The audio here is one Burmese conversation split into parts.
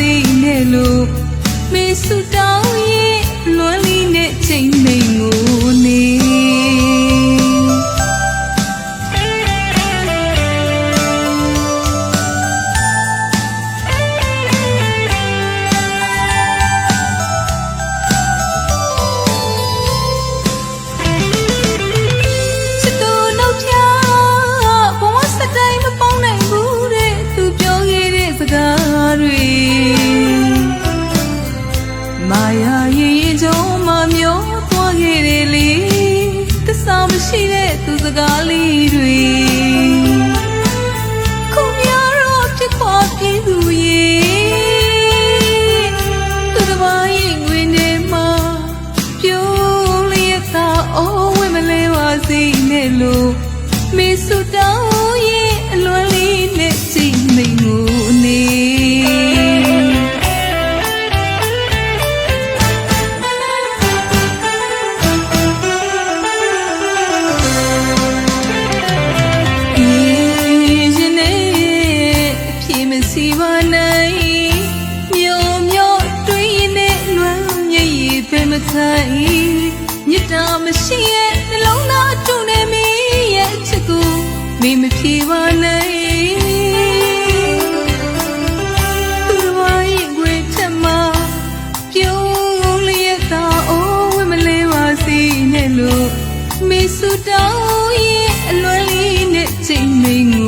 သေးနဲ့လို့မေစုတောင်းရင်လွန်လီနဲ့ချိန် သူစကားလေးတွေခုများတော့ဖြစ်ခွာပြေးသူရေသူတစ်ပါးရင်ငွေနေမှာပြိုးလျက်သာအိုးဝဲမလဲပါစေနဲ့လို့မေစုတောင်း ခိုင်မြတ်တာမရှိရဲ့နှလုံးသားတူနေမိရဲ့ချစ်ကိုမေမပြေပါနိုင်သူတော်ဘာရင်ခွေထက်မှာပြုံးလျက်သာအိုးဝဲမလဲပါစီနဲ့လို့မေစုတောင်းရဲ့အလွယ်လေးနဲ့ချိန်မင်း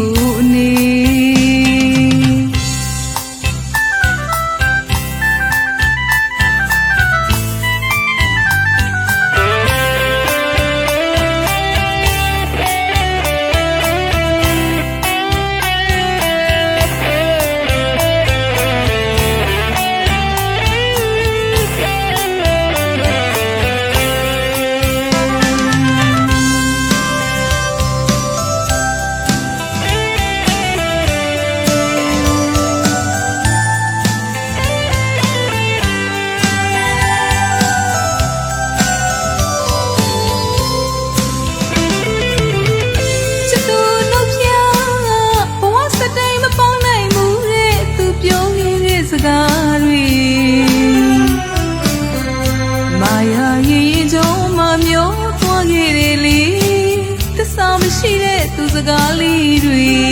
စကားလေးတွေ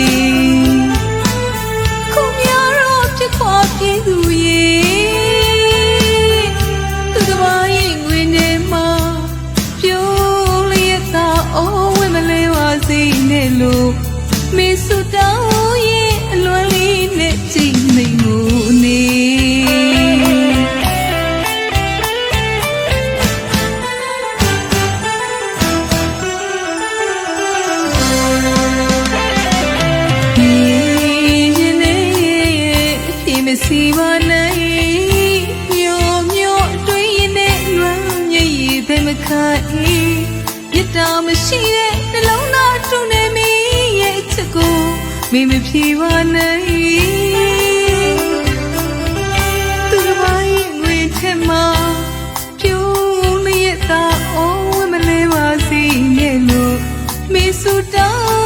စီပါနိုင်မြို့မြို့တွင်းရင်နဲ့လွမ်းမြည်ဘယ်မခိုင်ပြစ်တာမရှိတဲ့နှလုံးသားတွန်းနေမိရဲ့ချစ်ကိုမိမဖြေပါနိုင်သူတစ်ပါးရဲ့ငွေထက်မှာပြိုးလျက်သာအောင်းဝဲမလဲပါစေရဲ့လို့မေဆူတောင်း